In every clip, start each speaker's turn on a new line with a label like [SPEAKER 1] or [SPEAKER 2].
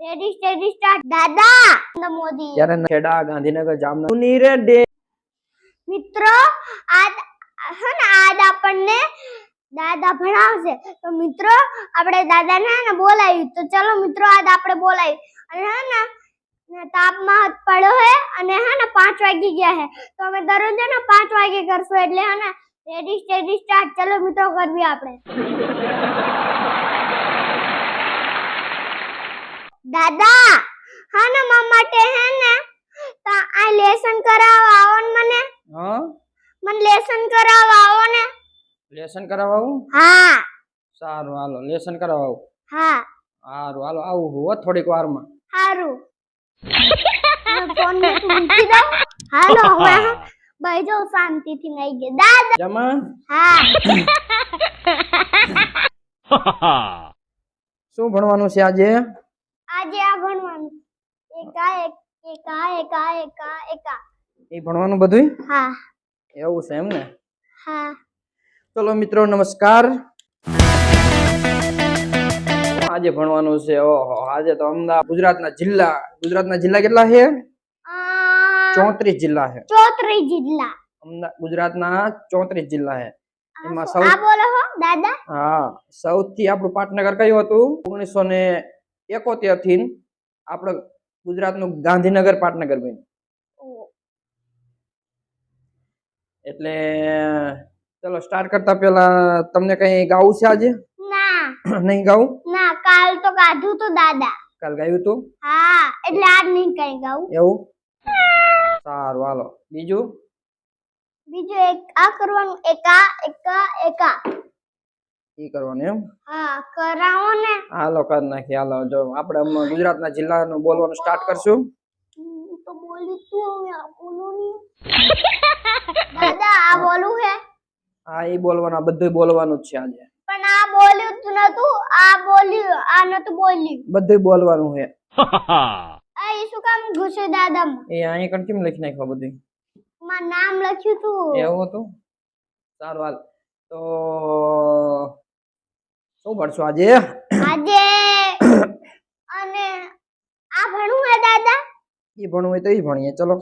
[SPEAKER 1] Ready steady start દાદા મોદી.
[SPEAKER 2] ત્યારે ખેડા ગાંધીનગર જામનગર. નીરે ડે.
[SPEAKER 1] મિત્રો આજ હે ને આજ આપણને દાદા ભણાવશે. તો મિત્રો આપણે દાદાને ને બોલાવ્યું તો ચલો મિત્રો આજ આપણે બોલાવી. અને હે ને ને તાપમાં હાથ પડ્યો હે અને હે ને પાંચ વાગી ગયા હે. તો અમે દરરોજ ને પાંચ વાગે કરશું એટલે હે ને રેડી સ્ટેડી સ્ટાર્ટ ચલો મિત્રો કરવી આપણે. દાદા હા ને મમ્મા માટે હે ને તો આ લેસન કરાવવા આવો ને મને.
[SPEAKER 2] હા?
[SPEAKER 1] મને લેસન કરાવવા આવો ને.
[SPEAKER 2] લેસન કરાવવું?
[SPEAKER 1] હા.
[SPEAKER 2] સારું હાલો લેસન કરાવવું.
[SPEAKER 1] હા.
[SPEAKER 2] સારું હાલો આવું હો થોડીક વારમાં.
[SPEAKER 1] હારું. ફોન મૂકી દઉં. હાલો હવે ભાઈ જો શાંતિથી નહીં ગયા દાદા.
[SPEAKER 2] જમા?
[SPEAKER 1] હા.
[SPEAKER 2] શું ભણવાનું છે આજે?
[SPEAKER 1] આજે આ ભણવાનું એકા એકા એકા એકા એકા
[SPEAKER 2] એ ભણવાનું બધું
[SPEAKER 1] હા.
[SPEAKER 2] એવું છે એમ ને?
[SPEAKER 1] હા.
[SPEAKER 2] ચલો મિત્રો નમસ્કાર. આજે ભણવાનું છે ઓહો આજે તો અમદાવાદ ગુજરાતના જિલ્લા ગુજરાતના જિલ્લા કેટલા છે? ચોત્રીસ જિલ્લા છે.
[SPEAKER 1] ચોત્રીસ જિલ્લા.
[SPEAKER 2] અમદાવાદ ગુજરાતના ચોત્રીસ જિલ્લા છે. એમાં સૌ-
[SPEAKER 1] બોલો હો દાદા.
[SPEAKER 2] હા સૌથી આપણું પાટનગર કયું હતું? ઓગણીસો ને એકોતેરથી આપણે ગુજરાતનું ગાંધીનગર પાટનગર બન્યું. એટલે ચલો સ્ટાર્ટ કરતા પહેલા તમને કઈ ગાવું છે આજે?
[SPEAKER 1] ના.
[SPEAKER 2] નહીં ગાવું?
[SPEAKER 1] ના કાલ તો ગાધું તો દાદા.
[SPEAKER 2] કાલ ગાયું તું?
[SPEAKER 1] હા એટલે આજ નહીં કઈ ગાવું.
[SPEAKER 2] એવું? સારું હાલો. બીજું?
[SPEAKER 1] બીજું એક આ કરવાનું એકા એકા એકા
[SPEAKER 2] ઈ કરવાનું એમ?
[SPEAKER 1] હા કરાવો ને.
[SPEAKER 2] હાલો કર નાખી હાલો. જો આપણે ગુજરાતના જિલ્લાનું બોલવાનું સ્ટાર્ટ કરશું.
[SPEAKER 1] તો બોલી તું હવે આ બોલો દાદા આ બોલું હે?
[SPEAKER 2] હા ઈ બોલવાનું બધું બોલવાનું જ છે આજે.
[SPEAKER 1] પણ આ બોલ્યું તું નતું આ બોલ્યું આ નતું બોલ્યું.
[SPEAKER 2] બધું બોલવાનું છે
[SPEAKER 1] આ ઈ શું કામ ઘુસે દાદા
[SPEAKER 2] એ અહીં કણ કેમ લખી નાખ્યું બધું
[SPEAKER 1] માં નામ લખ્યું તું.
[SPEAKER 2] એવું હતું? સારું હાલ. તો શું ભણશું આજે?
[SPEAKER 1] આજે અને આ ભણવું હે દાદા?
[SPEAKER 2] એ ભણવું હોય તો એ ભણીએ ચલો.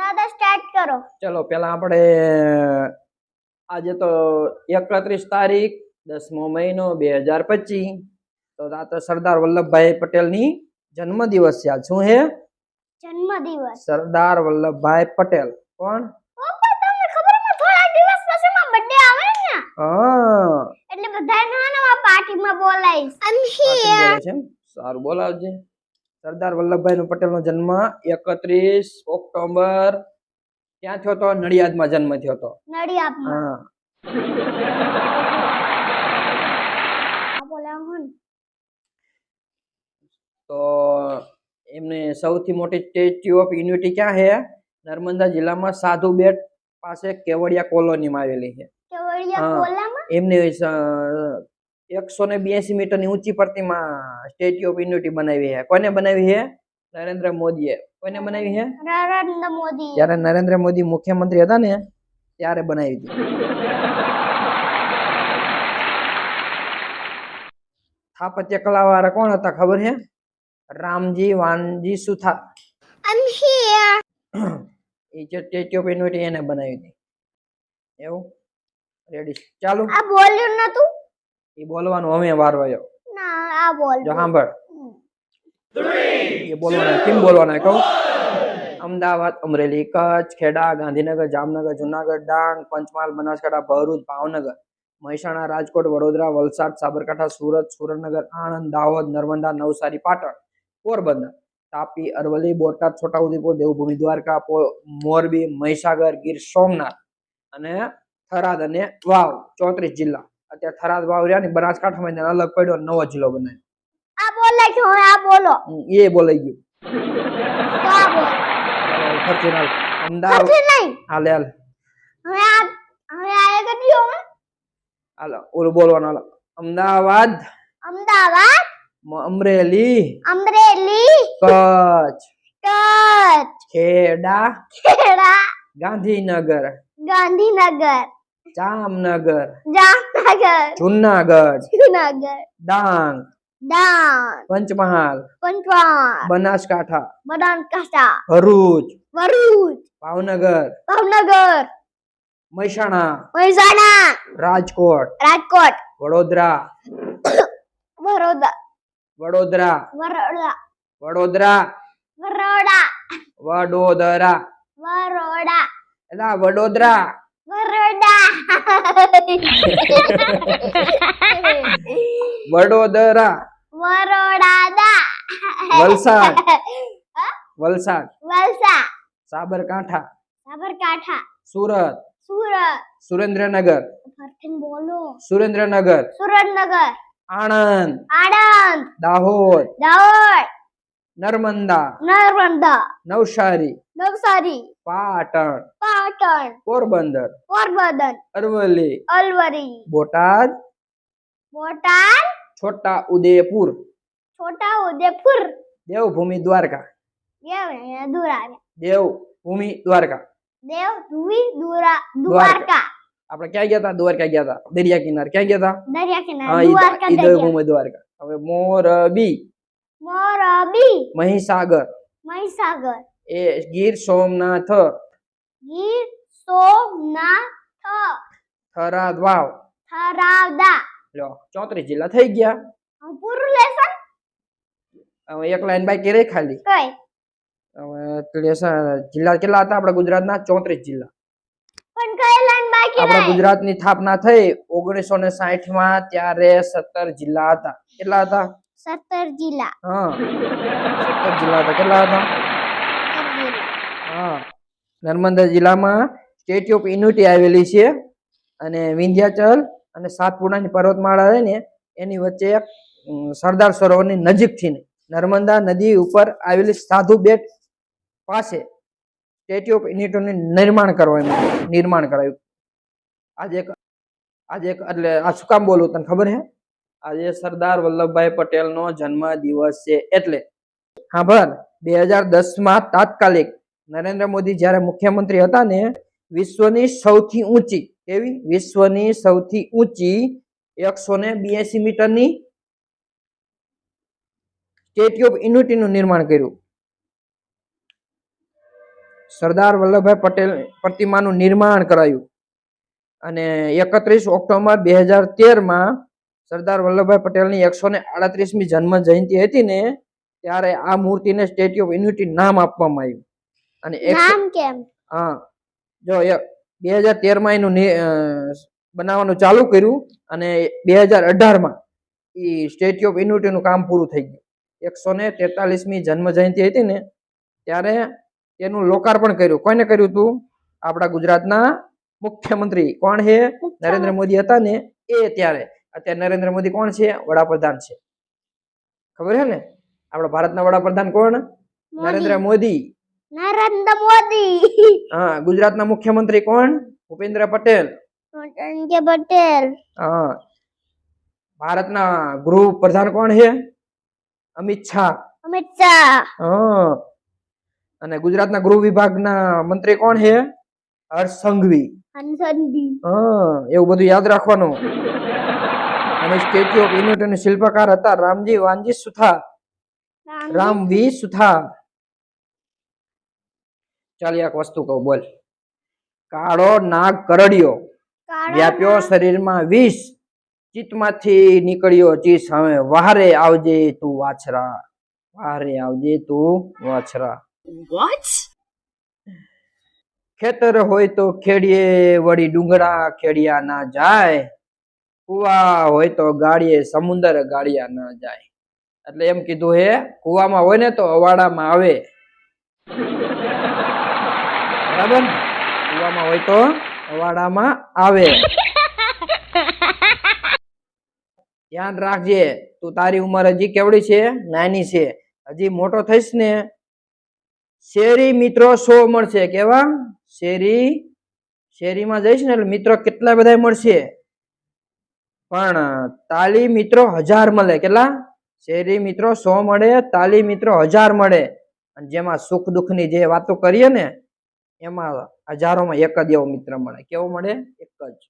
[SPEAKER 1] દાદા સ્ટાર્ટ કરો.
[SPEAKER 2] ચલો પેલા આપણે આજે તો એકત્રીસ તારીખ દસમો મહિનો બે હજાર પચીસ. તો આ તો સરદાર વલ્લભભાઈ પટેલની જન્મ દિવસ છે શું હે?
[SPEAKER 1] જન્મ દિવસ
[SPEAKER 2] સરદાર વલ્લભભાઈ પટેલ. કોણ
[SPEAKER 1] પપ્પા તમને ખબર છે થોડા દિવસ પછી માં બર્થડે આવે ને
[SPEAKER 2] હા.
[SPEAKER 1] એટલે બધાને હે ને આ પાર્ટીમાં બોલાવીશ. આમ?
[SPEAKER 2] સારું બોલાવજે. સરદાર વલ્લભભાઈ પટેલ નો જન્મ એકત્રીસ ઓક્ટોબર. ક્યાં થયો તો? નડિયાદમાં જન્મ થયો તો.
[SPEAKER 1] નડિયાદમાં.
[SPEAKER 2] હા. તો એમને સૌથી મોટી સ્ટેચ્યુ ઓફ યુનિટી ક્યાં છે નર્મદા જિલ્લામાં સાધુ બેટ પાસે કેવડિયા કોલોનીમાં આવેલી છે એમને એકસો ને બ્યાસી મીટરની ઊંચી પ્રતિમા સ્ટેચ્યુ ઓફ યુનિટી બનાવી છે. કોને બનાવી છે? નરેન્દ્ર મોદીએ. કોને બનાવી છે?
[SPEAKER 1] નરેન્દ્ર મોદી.
[SPEAKER 2] જ્યારે નરેન્દ્ર મોદી મુખ્યમંત્રી હતા ને ત્યારે બનાવી હતી. સ્થાપત્ય કલાવાળા કોણ હતા ખબર છે? રામજી વાનજી સુથાર. એ જે સ્ટેચ્યુ ઓફ યુનિટી એને બનાવી હતી. એવું? રેડી ચાલુ.
[SPEAKER 1] આ બોલ્યું તું?
[SPEAKER 2] એ બોલવાનું અમે વારવાયો.
[SPEAKER 1] ના આ બોલ
[SPEAKER 2] જો સાંભળ. એ બોલવાના કેમ બોલવાના કહું? અમદાવાદ અમરેલી કચ્છ ખેડા ગાંધીનગર જામનગર જુનાગઢ ડાંગ પંચમહાલ બનાસકાંઠા ભરૂચ ભાવનગર મહેસાણા રાજકોટ વડોદરા વલસાડ સાબરકાંઠા સુરત સુરેન્દ્રનગર આણંદ દાહોદ નર્મદા નવસારી પાટણ પોરબંદર તાપી અરવલ્લી બોટાદ છોટાઉદેપુર દેવભૂમિ દ્વારકા મોરબી મહીસાગર ગીર સોમનાથ અને થરાદ અને વાવ ચોત્રીસ જિલ્લા. અત્યારે થરાદ વાવ રહ્યા ને બનાસકાંઠામાં એને અલગ પડ્યો નવો જિલ્લો બનાવ્યો.
[SPEAKER 1] આ બોલે છે હવે આ બોલો.
[SPEAKER 2] એ બોલાઈ ગયું.
[SPEAKER 1] તો આ બોલ.
[SPEAKER 2] ફરતી હાલ. અમદાવાદ.
[SPEAKER 1] નથી નહીં.
[SPEAKER 2] હાલે હાલ.
[SPEAKER 1] હવે આ હવે આ ગયો હવે
[SPEAKER 2] હાલો ઓલું બોલવાનું હાલો. અમદાવાદ.
[SPEAKER 1] અમદાવાદ.
[SPEAKER 2] અમરેલી.
[SPEAKER 1] અમરેલી.
[SPEAKER 2] કચ્છ.
[SPEAKER 1] કચ્છ.
[SPEAKER 2] ખેડા.
[SPEAKER 1] ખેડા.
[SPEAKER 2] ગાંધીનગર.
[SPEAKER 1] ગાંધીનગર.
[SPEAKER 2] જામનગર
[SPEAKER 1] જામનગર.
[SPEAKER 2] જુનાગઢ
[SPEAKER 1] જુનાગઢ.
[SPEAKER 2] ડાંગ
[SPEAKER 1] ડાંગ.
[SPEAKER 2] પંચમહાલ
[SPEAKER 1] પંચમહાલ.
[SPEAKER 2] બનાસકાંઠા
[SPEAKER 1] બનાસકાંઠા.
[SPEAKER 2] ભરૂચ
[SPEAKER 1] ભરૂચ.
[SPEAKER 2] ભાવનગર
[SPEAKER 1] ભાવનગર.
[SPEAKER 2] મહેસાણા
[SPEAKER 1] મહેસાણા.
[SPEAKER 2] રાજકોટ
[SPEAKER 1] રાજકોટ.
[SPEAKER 2] વડોદરા.
[SPEAKER 1] વડોદરા.
[SPEAKER 2] વડોદરા.
[SPEAKER 1] વડોદરા.
[SPEAKER 2] વડોદરા.
[SPEAKER 1] વડોદરા.
[SPEAKER 2] વડોદરા.
[SPEAKER 1] વડોદરા.
[SPEAKER 2] એટલે વડોદરા
[SPEAKER 1] વડોદરા.
[SPEAKER 2] વડોદરા વલસાડ. વલસાડ.
[SPEAKER 1] વલસાડ.
[SPEAKER 2] સાબરકાંઠા.
[SPEAKER 1] સાબરકાંઠા.
[SPEAKER 2] સુરત.
[SPEAKER 1] સુરત.
[SPEAKER 2] સુરેન્દ્રનગર.
[SPEAKER 1] બોલો.
[SPEAKER 2] સુરેન્દ્રનગર.
[SPEAKER 1] સુરેન્દ્રનગર.
[SPEAKER 2] આણંદ.
[SPEAKER 1] આણંદ.
[SPEAKER 2] દાહોદ.
[SPEAKER 1] દાહોદ.
[SPEAKER 2] નર્મદા.
[SPEAKER 1] નર્મદા.
[SPEAKER 2] નવસારી.
[SPEAKER 1] નવસારી.
[SPEAKER 2] પાટણ.
[SPEAKER 1] પાટણ.
[SPEAKER 2] પોરબંદર.
[SPEAKER 1] પોરબંદર.
[SPEAKER 2] અરવલ્લી.
[SPEAKER 1] અલવરી
[SPEAKER 2] બોટાદ.
[SPEAKER 1] બોટાદ.
[SPEAKER 2] છોટા ઉદેપુર
[SPEAKER 1] છોટા ઉદેપુર
[SPEAKER 2] દેવભૂમિ દ્વારકા.
[SPEAKER 1] દેવ દુરા
[SPEAKER 2] દેવભૂમિ દ્વારકા.
[SPEAKER 1] દેવ ધુવી દુરા દ્વારકા.
[SPEAKER 2] આપણે ક્યાં ગયા હતા? દ્વારકા ગયા હતા. દરિયા કિનારે. ક્યાં ગયા હતા?
[SPEAKER 1] દરિયા
[SPEAKER 2] હા
[SPEAKER 1] કિનારે
[SPEAKER 2] ઈ
[SPEAKER 1] દ્વારકા
[SPEAKER 2] ઈ
[SPEAKER 1] દરિયા.
[SPEAKER 2] દેવભૂમિ દ્વારકા. હવે મોરબી.
[SPEAKER 1] મોરબી.
[SPEAKER 2] મહીસાગર.
[SPEAKER 1] મહીસાગર.
[SPEAKER 2] એ ગીર સોમનાથ.
[SPEAKER 1] ગીર સોમનાથ.
[SPEAKER 2] થરાદ. વાવ
[SPEAKER 1] થરાવદા
[SPEAKER 2] લ્યો ચોત્રીસ જિલ્લા થઈ ગયા.
[SPEAKER 1] પૂરું લેસન
[SPEAKER 2] હવે એક લાઈન બાકી રહી ખાલી.
[SPEAKER 1] કઈ?
[SPEAKER 2] હવે લેસન જિલ્લા કેટલા હતા આપણા ગુજરાતના? ચોત્રીસ જિલ્લા.
[SPEAKER 1] પણ કઈ લાઈન બાકી
[SPEAKER 2] આપણા
[SPEAKER 1] રહી?
[SPEAKER 2] ગુજરાતની સ્થાપના થઈ ઓગણીસો ને સાઠમાં ત્યારે સત્તર જિલ્લા હતા. કેટલા હતા?
[SPEAKER 1] સત્તર જિલ્લા.
[SPEAKER 2] હા સત્તર જિલ્લા હતા. કેટલા હતા? હા. નર્મદા જિલ્લામાં સ્ટેચ્યુ ઓફ યુનિટી આવેલી છે અને વિંધ્યાચલ અને સાતપુડાની પર્વતમાળા છે ને, એની વચ્ચે સરદાર સરોવરની નજીકથી નર્મદા નદી ઉપર આવેલી સાધુ બેટ પાસે સ્ટેચ્યુ ઓફ યુનિટીનું નિર્માણ કરવામાં નિર્માણ કરાયું. આજે એક આજે એક એટલે આ શું કામ બોલું તને ખબર હે? આજે સરદાર વલ્લભભાઈ પટેલનો જન્મ દિવસ છે એટલે. હા ભર બે હજાર દસમાં તાત્કાલિક નરેન્દ્ર મોદી જ્યારે મુખ્યમંત્રી હતા ને, વિશ્વની સૌથી ઊંચી, કેવી? વિશ્વની સૌથી ઊંચી એકસો ને બ્યાસી મીટરની સ્ટેચ્યુ ઓફ યુનિટીનું નિર્માણ કર્યું. સરદાર વલ્લભભાઈ પટેલ પ્રતિમાનું નિર્માણ કરાયું. અને એકત્રીસ ઓક્ટોબર બે હજાર તેરમાં સરદાર વલ્લભભાઈ પટેલની એકસો ને આડત્રીસમી જન્મ જયંતિ હતી ને, ત્યારે આ મૂર્તિને સ્ટેચ્યુ ઓફ યુનિટી નામ આપવામાં આવ્યું. અને
[SPEAKER 1] નામ કેમ?
[SPEAKER 2] હા. જો બે હજાર તેરમાં એનું નિ- બનાવવાનું ચાલુ કર્યું અને બે હજાર અઢારમાં એ સ્ટેચ્યુ ઓફ યુનિટીનું કામ પૂરું થઈ ગયું. એકસો ને તેતાલીસમી જન્મ જયંતિ હતી ને ત્યારે તેનું લોકાર્પણ કર્યું. કોને કર્યું હતું આપણા ગુજરાતના મુખ્યમંત્રી. કોણ છે? નરેન્દ્ર મોદી હતા ને એ ત્યારે. અત્યારે નરેન્દ્ર મોદી કોણ છે? વડાપ્રધાન છે. ખબર છે ને? આપણા ભારતના વડાપ્રધાન કોણ? નરેન્દ્ર મોદી.
[SPEAKER 1] નરેન્દ્ર મોદી.
[SPEAKER 2] હા ગુજરાતના મુખ્યમંત્રી કોણ? ભૂપેન્દ્ર પટેલ.
[SPEAKER 1] કે પટેલ.
[SPEAKER 2] હા. ભારતના ગૃહ પ્રધાન કોણ છે? અમિત શાહ.
[SPEAKER 1] અમિત શાહ.
[SPEAKER 2] હા. અને ગુજરાતના ગૃહ વિભાગના મંત્રી કોણ છે? હર્ષ સંઘવી.
[SPEAKER 1] હંસનદી
[SPEAKER 2] હા એવું બધું યાદ રાખવાનું. અને સ્ટેચ્યુ ઓફ યુનિટીના શિલ્પકાર હતા રામજી વાનજી સુથાર. રામવી સુથાર. ચાલ એક વસ્તુ કહું બોલ. કાળો નાગ કરડ્યો. વ્યાપ્યો શરીરમાં વિષ. ચિત્તમાંથી નીકળ્યો ચીસ. હવે વહારે આવજે તું વાછરા. વહારે આવજે તું વાછરા? ખેતર હોય તો ખેડીએ વળી ડુંગરા ખેડિયા ના જાય. કુવા હોય તો ગાડીએ સમુદર ગાડિયા ના જાય. એટલે એમ કીધું હે કુવામાં હોય ને તો અવાડામાં આવે. બરાબર? કુવામાં હોય તો અવાડામાં આવે. ધ્યાન રાખજે, તું તારી ઉંમર હજી કેવડી છે? નાની છે. હજી મોટો થઈશ ને? શેરી મિત્રો સો મળશે કેવા? શેરી, શેરીમાં જઈશ ને એટલે મિત્રો કેટલા બધા મળશે? પણ તાલી મિત્રો હજાર મળે, કેટલા? શેરી મિત્રો સો મળે, તાલી મિત્રો હજાર મળે. અને જેમાં સુખ દુઃખની જે વાતો કરીએ ને એમાં હજારોમાં એક જ એવો મિત્ર મળે. કેવો મળે? એક જ.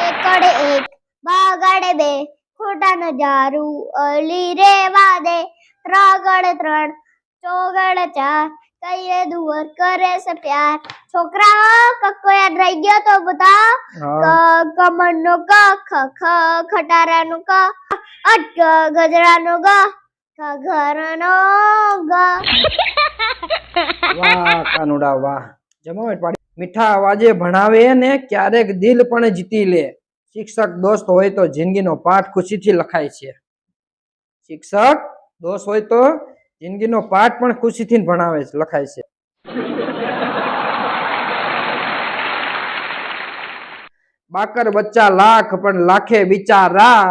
[SPEAKER 1] એકડ એક બગડ બે ખોટા નજારું અલી રેવા દે ત્રગડ ત્રણ ચોગડ ચાર કઈએ દુવર કરે છે પ્યાર. છોકરાઓ કક્કો યાદ રહી ગયો તો ક કમળ નો ક ખ ખટારા નો ક અટ ગજરા નો ગ
[SPEAKER 2] મીઠા અવાજે ભણાવે ને ક્યારેક દિલ પણ જીતી લે. શિક્ષક દોસ્ત હોય તો જિંદગીનો પાઠ ખુશીથી લખાય છે. શિક્ષક દોસ્ત હોય તો જિંદગીનો પાઠ પણ ખુશીથી ભણાવે છે, લખાય છે. બાકર બચ્ચા લાખ પણ લાખે બિચારા.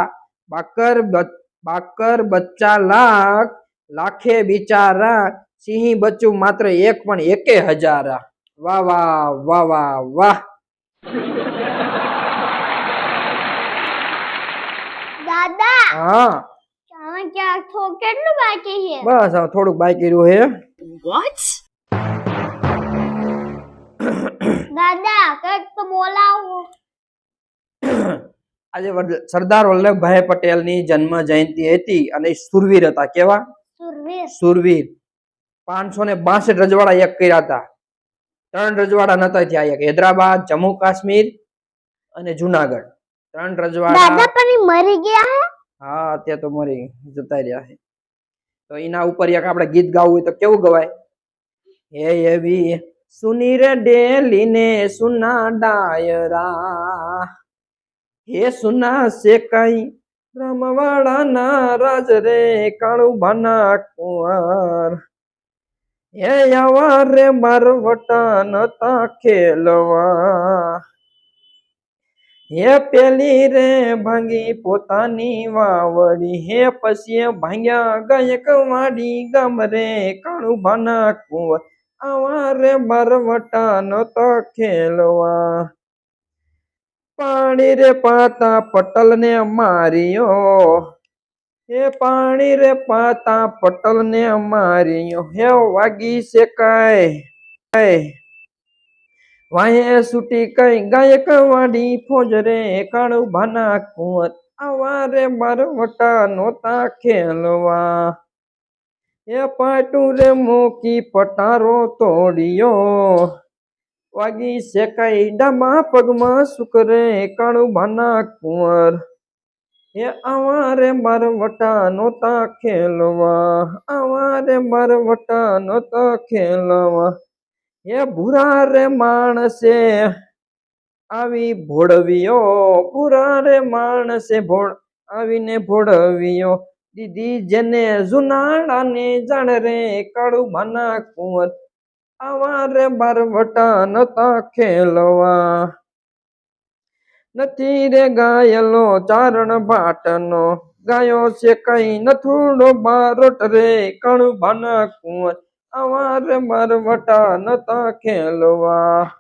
[SPEAKER 2] બાકર બાકર બચ્ચા લાખ લાખે બિચારા સિંહ બચ્ચું માત્ર એક પણ એકે હજારા. વાહ વાહ વાહ વાહ વાહ.
[SPEAKER 1] દાદા
[SPEAKER 2] હા.
[SPEAKER 1] કેટલું બાકી છે?
[SPEAKER 2] બસ હવે થોડુંક બાકી રહ્યું હે
[SPEAKER 1] દાદા કંઈક તો બોલાવો.
[SPEAKER 2] આજે સરદાર વલ્લભભાઈ પટેલની જન્મ જયંતિ હતી અને સુરવીર હતા કેવા?
[SPEAKER 1] સુરવીર.
[SPEAKER 2] પાંચસો ને બાસઠ રજવાડા એક કર્યા હતા. ત્રણ રજવાડા નતા થયા એક હૈદરાબાદ જમ્મુ કાશ્મીર અને જુનાગઢ. ત્રણ રજવાડા
[SPEAKER 1] મરી ગયા હા?
[SPEAKER 2] અત્યારે તો મરી જતા રહ્યા છે તો એના ઉપર એક આપણે ગીત ગાવું હોય તો કેવું ગવાય? હે એવી સુનીર રે ડેલી ને સુના ડાયરા હે સુના સે કઈ? રમવાડા ના રાજ રે કાળુ બાના કુંવર. હે આવા રે મારવટા નતા ખેલવા. હે પેલી રે ભાંગી પોતાની વાવડી. હે પછી ભાંગ્યા ગાયક વાડી ગામ રે કાળુ બાના કુંવર. આવા રે મારવટા નતા ખેલવા. પાણી રે પાતા પટલ ને માર્યો. હે પાણી રે પાતા પટલ ને માર્યો. હે વાગી છે કાય વાહે સુટી કઈ? ગાયક વાડી ફોજ રે કાળુ ભાના કુંવર આવા રે મારવટા નોતા ખેલવા. એ પાટું રે મૂકી પટારો તોડ્યો. વાગી શેકાય ડામા પગમાં સુકરે એકાણું ભાના કુંવર. એ આવારે માર વટા નોતા ખેલવા આવારે માર વટા નોતા ખેલવા. એ ભૂરા રે માણસે આવી ભોળવ્યો, ભૂરા રે માણસે ભોળ આવીને ભોળવ્યો. દીદી જેને જુનાળાને જાણ રે કાળું ભાના કુંવર. આવા રે બારવટા નતા ખેલવા. નથી રે ગાયલો ચારણ ભાટનો. ગાયો છે કઈ નથુડો બારોટ રે કણ ભાના કુંવર. આવા રે બારવટા નતા ખેલવા.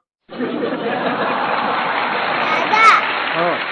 [SPEAKER 2] હા.